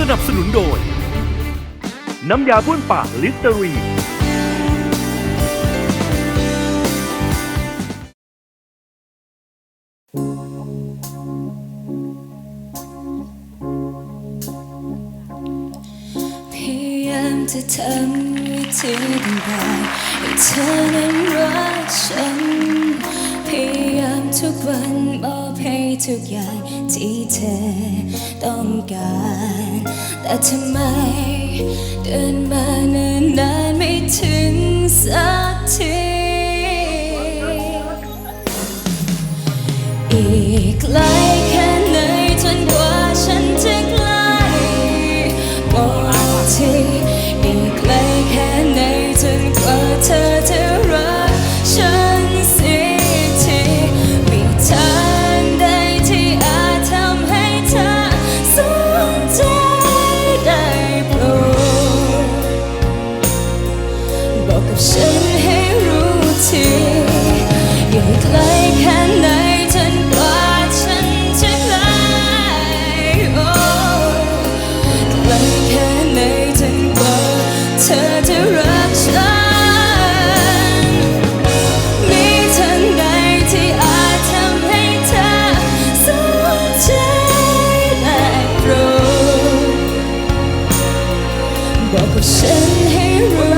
สนับสนุนโดย น้ำยาบ้วนปากลิสเตอรีน พยายามจะทำวิธีต่างๆให้เธอนั้นรักฉัน พยายามทุกวันมอบให้ทุกอย่าง ที่เธอต้องการ แต่ทำไมเดินมาเนิ่นนานไม่ถึงสักที อีกไลาย บอกกับฉันให้รู้ทีอยู่ไกลแค่ไหนจนกว่าฉันจะไกลโอ้ไกลแค่ไหนจนกว่าเธอจะรักฉันมีทางใดที่อาจทำให้เธอสนใจได้โปรดบอกกับฉันให้รู้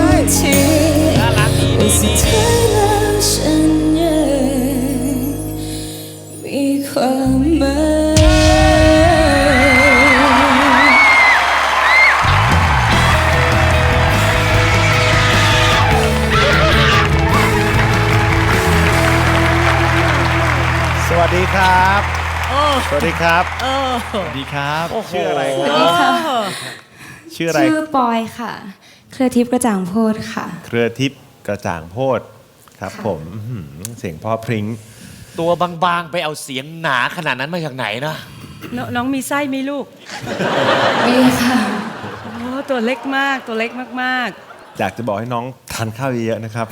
สวัสดีครับ โอ้สวัสดีครับ เออสวัสดีครับโอ้โหชื่ออะไรคสวัสรัดีบค่ะ ชื่ออะไร ชื่อปอยค่ะ เครือทิพย์กระจ่างโพดค่ะ เครือทิพย์กระจ่างโพดครับผมอื้อหือเสียงเพ่อพริ้งตัวบางๆ ไปเอาเสียงหนาขนาดนั้นมาจากไหนนะ นน้องมีไส้ไหมลูกนี่ค่ะ โอ้ตัวเล็กมากตัวเล็กมากอยากจะบอกให้น้องทานข้าวเยอะๆนะครับ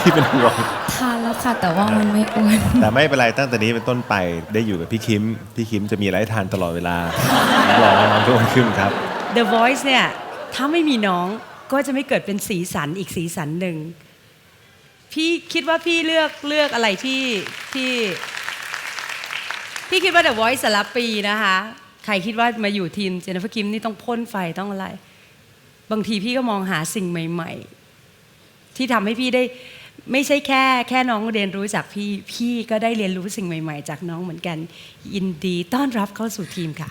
ที่เป็นห่วงทานแล้วค่ะ แต่ว่ามันไม่อ้วนแต่ไม่เป็นไรตั้งแต่นี้เป็นต้นไปได้อยู่กับพี่คิม พี่คิมจะมีอะไรให้ทานตลอดเวลารับรองว่าน้องทุกคนขึ้นครับๆ The Voice เนี่ย ถ้าไม่มีน้องก็จะไม่เกิดเป็นสีสันอีกสีสันหนึ่ง พี่คิดว่าพี่เลือกเลือกอะไรที่ที่ พี่คิดว่า The Voice สารบปีนะคะ ใครคิดว่ามาอยู่ทีมเจนนิเฟอร์คิมนี่ต้องพ่นไฟต้องอะไร บางทีพี่ก็มองหาสิ่งใหม่ ๆ ที่ทำให้พี่ได้ ไม่ใช่แค่แค่น้องเรียนรู้จากพี่ พี่ก็ได้เรียนรู้สิ่งใหม่ ๆ จากน้องเหมือนกัน ยินดีต้อนรับเข้าสู่ทีมค่ะ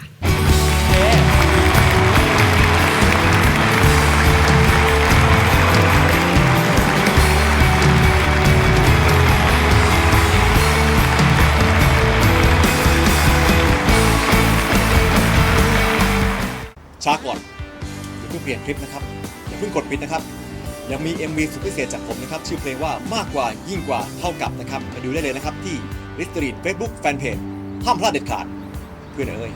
ช้าก่อนอย่าเพิ่งเปลี่ยนคลิปนะครับอย่าเพิ่งกดปิดนะครับ ยังมี MV สุดพิเศษจากผมนะครับชื่อเพลงว่ามากกว่ายิ่งกว่าเท่ากับนะครับไปดูได้เลยนะครับที่ริสตรีทเฟซบุ๊กแฟนเพจห้ามพลาดเด็ดขาดเพื่อนเอ้ย